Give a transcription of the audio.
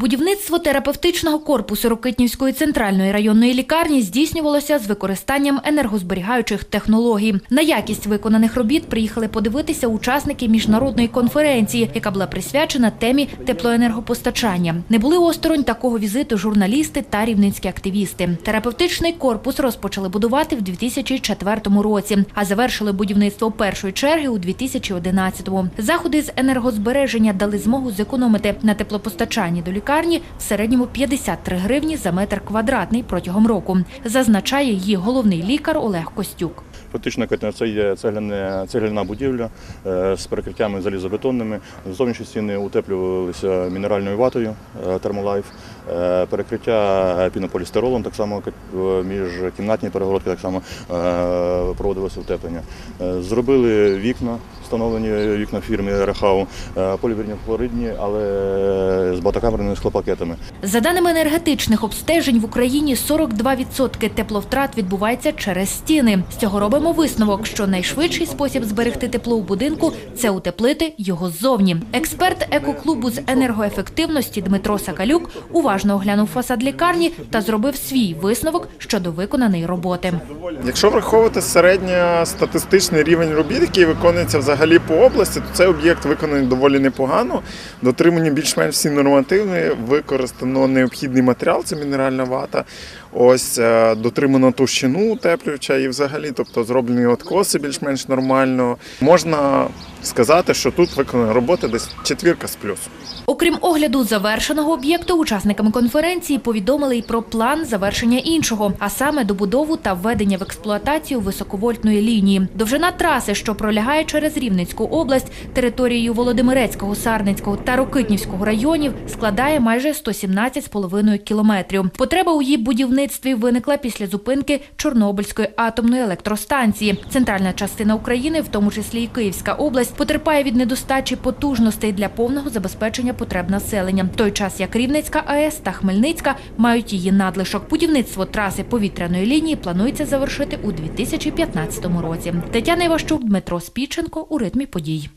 Будівництво терапевтичного корпусу Рокитнівської центральної районної лікарні здійснювалося з використанням енергозберігаючих технологій. На якість виконаних робіт приїхали подивитися учасники міжнародної конференції, яка була присвячена темі теплоенергопостачання. Не були осторонь такого візиту журналісти та рівненські активісти. Терапевтичний корпус розпочали будувати в 2004 році, а завершили будівництво першої черги у 2011-му. Заходи з енергозбереження дали змогу зекономити на теплопостачанні до лікарні в середньому 53 гривні за метр квадратний протягом року, зазначає її головний лікар Олег Костюк. Фактично це є цегляне, цегляна будівля е, з перекриттями залізобетонними. Зовнішні стіни утеплювалися мінеральною ватою Термолайф, Е, перекриття пінополістиролом, так само е, міжкімнатні перегородки так само проводилося утеплення. Зробили вікна, встановлені вікна фірми Рехау, полівірні хлоридні, але з батокамерними склопакетами. За даними енергетичних обстежень в Україні 42% тепловтрат відбувається через стіни. З цього робимо висновок, що найшвидший спосіб зберегти тепло у будинку це утеплити його ззовні. Експерт екоклубу з енергоефективності Дмитро Сакалюк уважно оглянув фасад лікарні та зробив свій висновок щодо виконаної роботи. Якщо враховувати середньостатистичний рівень робіт, який виконується взагалі по області, то цей об'єкт виконаний доволі непогано. Дотримані більш-менш всі нормативи, використано необхідний матеріал, це мінеральна вата. Ось е, дотримано товщину утеплювача і взагалі, тобто зроблені откоси більш-менш нормально. Можна сказати, що тут виконана робота десь четвірка з плюсом. Окрім огляду завершеного об'єкту, учасникам конференції повідомили й про план завершення іншого, а саме добудову та введення в експлуатацію високовольтної лінії. Довжина траси, що пролягає через Рівненську область, територією Володимирецького, Сарницького та Рокитнівського районів, майже 117,5 кілометрів. Потреба у її будівництві виникла після зупинки Чорнобильської атомної електростанції. Центральна частина України, в тому числі і Київська область, потерпає від недостачі потужностей для повного забезпечення потреб населення. В той час як Рівненська АЕС та Хмельницька мають її надлишок. Будівництво траси повітряної лінії планується завершити у 2015 році. Тетяна Іващук, Дмитро Спіченко у ритмі подій.